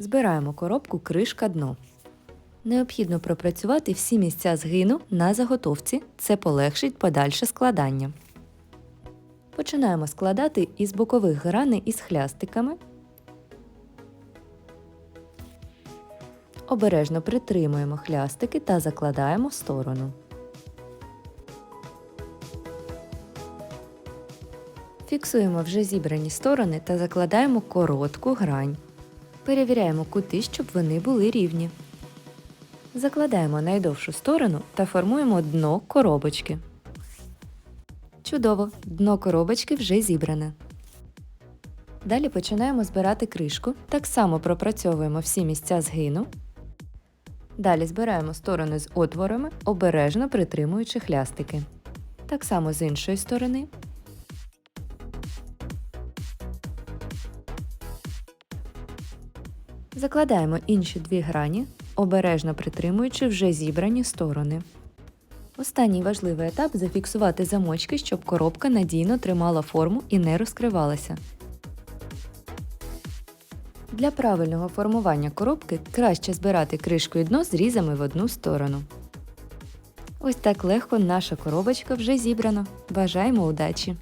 Збираємо коробку кришка дно. Необхідно пропрацювати всі місця згину на заготовці, це полегшить подальше складання. Починаємо складати із бокових граней із хлястиками. Обережно притримуємо хлястики та закладаємо в сторону. Фіксуємо вже зібрані сторони та закладаємо коротку грань. Перевіряємо кути, щоб вони були рівні. Закладаємо найдовшу сторону та формуємо дно коробочки. Чудово! Дно коробочки вже зібране. Далі починаємо збирати кришку. Так само пропрацьовуємо всі місця згину. Далі збираємо сторони з отворами, обережно притримуючи хлястики. Так само з іншої сторони. Закладаємо інші дві грані, обережно притримуючи вже зібрані сторони. Останній важливий етап зафіксувати замочки, щоб коробка надійно тримала форму і не розкривалася. Для правильного формування коробки краще збирати кришку і дно зрізами в одну сторону. Ось так легко наша коробочка вже зібрана. Бажаємо удачі!